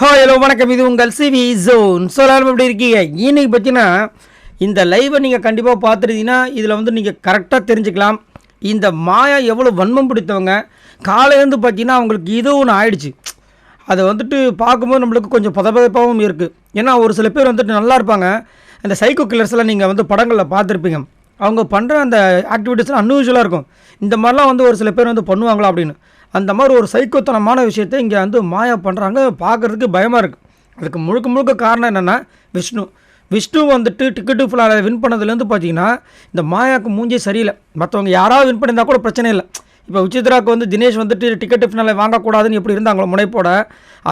Hi hello வணக்கம். இது உங்கள் சிவி ஜோன் சொல்லாமல் எப்படி இருக்கீங்க? இன்னைக்கு பார்த்தீங்கன்னா இந்த லைவை நீங்கள் கண்டிப்பாக பார்த்துருந்தீங்கன்னா இதில் வந்து நீங்கள் கரெக்டாக தெரிஞ்சுக்கலாம். இந்த மாயா எவ்வளோ வன்மம் பிடித்தவங்க? காலையிலேருந்து பார்த்தீங்கன்னா அவங்களுக்கு இது ஒன்று ஆயிடுச்சு. அதை வந்துட்டு பார்க்கும்போது நம்மளுக்கு கொஞ்சம் பதபதப்பாகவும் இருக்குது ஏன்னா ஒரு சில பேர் வந்துட்டு நல்லா இருப்பாங்க. அந்த சைக்கோ கில்லர்ஸ்லாம் நீங்கள் வந்து படங்களில் பார்த்துருப்பீங்க. அவங்க பண்ணுற அந்த ஆக்டிவிட்டீஸ்லாம் அன்யூஷுவலாக இருக்கும். இந்த மாதிரிலாம் வந்து ஒரு சில பேர் வந்து பண்ணுவாங்களா அப்படின்னு. அந்த மாதிரி ஒரு சைக்கோத்தனமான விஷயத்தை இங்கே வந்து மாயா பண்ணுறாங்க பார்க்குறதுக்கு பயமாக இருக்குது அதுக்கு முழுக்க முழுக்க காரணம் என்னென்னா விஷ்ணு. விஷ்ணு வந்துட்டு டிக்கெட்டு ஃபுல்லாக வின் பண்ணதுலேருந்து பார்த்தீங்கன்னா இந்த மாயாவுக்கு மூஞ்சே சரியில்லை. மற்றவங்க யாராவது வின் பண்ணியிருந்தா கூட பிரச்சனை இல்லை. இப்போ விசித்ராவுக்கு வந்து தினேஷ் வந்துட்டு டிக்கெட்டு ஃபினாலே வாங்கக்கூடாதுன்னு எப்படி இருந்தாங்களோ முனைப்போட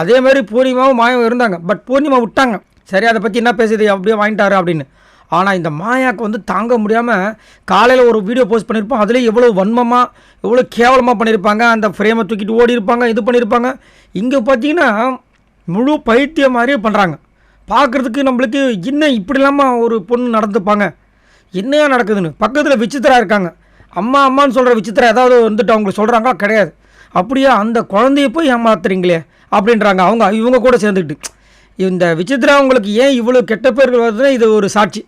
அதே மாதிரி பூர்ணிமாவும் மாயாவும் இருந்தாங்க. பட் பூர்ணிமா விட்டாங்க. சரி அதை பற்றி என்ன பேசுது? அப்படியே வாங்கிட்டாரு அப்படின்னு. ஆனால் இந்த மாயாவுக்கு வந்து தாங்க முடியாமல் காலையில் ஒரு வீடியோ போஸ்ட் பண்ணியிருப்போம் அதுலேயே எவ்வளோ வன்மமாக எவ்வளோ கேவலமாக பண்ணியிருப்பாங்க அந்த ஃப்ரேமை தூக்கிட்டு ஓடி இருப்பாங்க இது பண்ணியிருப்பாங்க இங்கே பார்த்தீங்கன்னா முழு பைத்தியம் மாதிரியே பண்ணுறாங்க பார்க்குறதுக்கு நம்மளுக்கு இன்னும் இப்படி இல்லாமல் ஒரு பொண்ணு நடந்துப்பாங்க? என்னையா நடக்குதுன்னு? பக்கத்தில் விசித்திரா இருக்காங்க. அம்மா அம்மான்னு சொல்கிற விசித்திரா ஏதாவது வந்துட்டு அவங்க சொல்கிறாங்களா கிடையாது. அப்படியே அந்த குழந்தைய போய் ஏமாத்துறீங்களே அப்படின்றாங்க. அவங்க இவங்க கூட சேர்ந்துக்கிட்டு. இந்த விசித்திரா உங்களுக்கு ஏன் இவ்வளோ கெட்ட பேர்கள் வருதுன்னா இது ஒரு சாட்சி.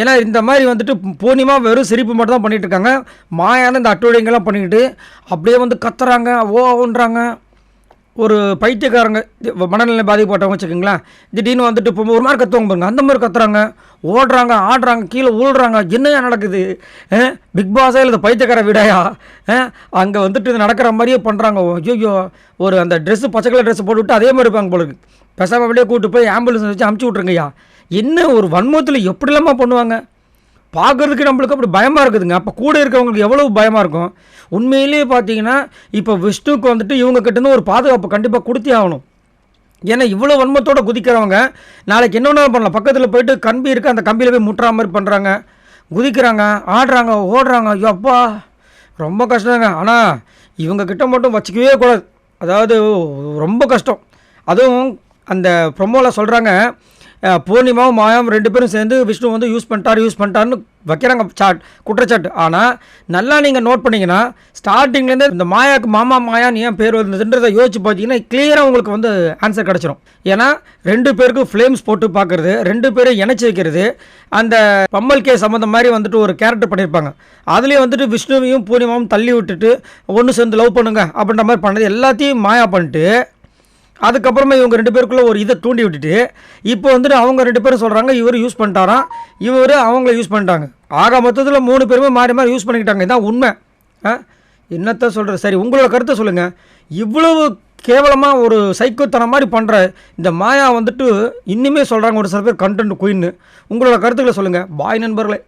ஏன்னா இந்த மாதிரி வந்துட்டு பூர்ணிமா வெறும் சிரிப்பு மட்டும் தான் பண்ணிகிட்டு இருக்காங்க. மாயான இந்த அட்டோடிங்கெல்லாம் பண்ணிக்கிட்டு அப்படியே வந்து கத்துறாங்க ஓன்றாங்க. ஒரு பைத்தியக்காரங்க மனநிலை பாதிக்கப்பட்டவங்க வச்சுக்கோங்களேன். திடீர்னு வந்துட்டு இப்போ ஒரு மாதிரி கற்றுவாங்க பாருங்க. அந்த மாதிரி கத்துறாங்க. ஓடுறாங்க ஆடுறாங்க கீழே உழுறாங்க. என்னையா நடக்குது? பிக் பாஸா இல்லை பைத்தியக்கார வீடாயா? அங்கே வந்துட்டு இது நடக்கிற மாதிரியே பண்ணுறாங்க ஐயோ ஒரு அந்த ட்ரெஸ்ஸு பச்சை கலர் ட்ரெஸ் போட்டுவிட்டு அதே மாதிரி இருப்பாங்க போல இருக்கு. அப்படியே கூப்பிட்டு போய் ஆம்புலன்ஸ் வச்சு அமுச்சு விட்ருங்கய்யா என்ன ஒரு வன்மத்தில் எப்படிலாமா பண்ணுவாங்க? பார்க்குறதுக்கு நம்மளுக்கு அப்படி பயமாக இருக்குதுங்க. அப்போ கூட இருக்கிறவங்களுக்கு எவ்வளோ பயமாக இருக்கும்? உண்மையிலேயே பார்த்தீங்கன்னா இப்போ விஷ்ணுக்கு வந்துட்டு இவங்க கிட்டேருந்து ஒரு பாதுகாப்பு கண்டிப்பாக கொடுத்தே ஆகணும். ஏன்னா இவ்வளோ வன்மத்தோடு குதிக்கிறவங்க நாளைக்கு என்னென்ன பண்ணலாம். பக்கத்தில் போயிட்டு கம்பி இருக்குது அந்த கம்பியில் போய் முட்டுற மாதிரி பண்ணுறாங்க குதிக்கிறாங்க ஆடுறாங்க ஓடுறாங்க. ஐயோ அப்பா ரொம்ப கஷ்டங்க. ஆனால் இவங்க கிட்ட மட்டும் வச்சுக்கவே கூடாது. அதாவது ரொம்ப கஷ்டம். அதுவும் அந்த ப்ரொமோவில் சொல்கிறாங்க பூர்ணிமாவும் மாயாவும் ரெண்டு பேரும் சேர்ந்து விஷ்ணு வந்து யூஸ் பண்ணிட்டார் யூஸ் பண்ணிட்டாருன்னு வைக்கிறாங்க சாட் குற்றச்சாட்டு ஆனால் நல்லா நீங்கள் நோட் பண்ணீங்கன்னா ஸ்டார்டிங்லேருந்து இந்த மாயாவுக்கு மாமா மாயான்னு ஏன் பேர் வந்ததுன்றதை யோசிச்சு பார்த்தீங்கன்னா கிளியராக உங்களுக்கு வந்து ஆன்சர் கிடச்சிரும். ஏன்னா ரெண்டு பேருக்கும் ஃப்ளேம்ஸ் போட்டு பார்க்குறது ரெண்டு பேரும் இணைச்சி வைக்கிறது அந்த பம்மல் கே சம்மந்தம் மாதிரி வந்துட்டு ஒரு கேரக்டர் பண்ணியிருப்பாங்க அதுலேயே வந்துட்டு விஷ்ணுவையும் பூர்ணிமாவும் தள்ளி விட்டுட்டு ஒன்று சேர்ந்து லவ் பண்ணுங்க அப்படின்ற மாதிரி பண்ணது எல்லாத்தையும் மாயா பண்ணிட்டு அதுக்கப்புறமா இவங்க ரெண்டு பேருக்குள்ள ஒரு இதை தூண்டி விட்டுட்டு இப்போ வந்துட்டு அவங்க ரெண்டு பேரும் சொல்கிறாங்க இவர் யூஸ் பண்ணிட்டாராம் இவர் அவங்கள யூஸ் பண்ணிட்டாங்க. ஆக மொத்தத்தில் மூணு பேருமே மாறி மாறி யூஸ் பண்ணிக்கிட்டாங்க. இதான் உண்மை. ஆ? என்னத்த சொல்கிற சரி உங்களோட கருத்தை சொல்லுங்கள் இவ்வளவு கேவலமாக ஒரு சைக்கோத்தனம் மாதிரி பண்ணுற இந்த மாயா வந்துட்டு இன்னுமே சொல்கிறாங்க ஒரு சில பேர் கண்டென்ட் குயின்னு உங்களோட கருத்துக்களை சொல்லுங்கள் பாய் நண்பர்களே.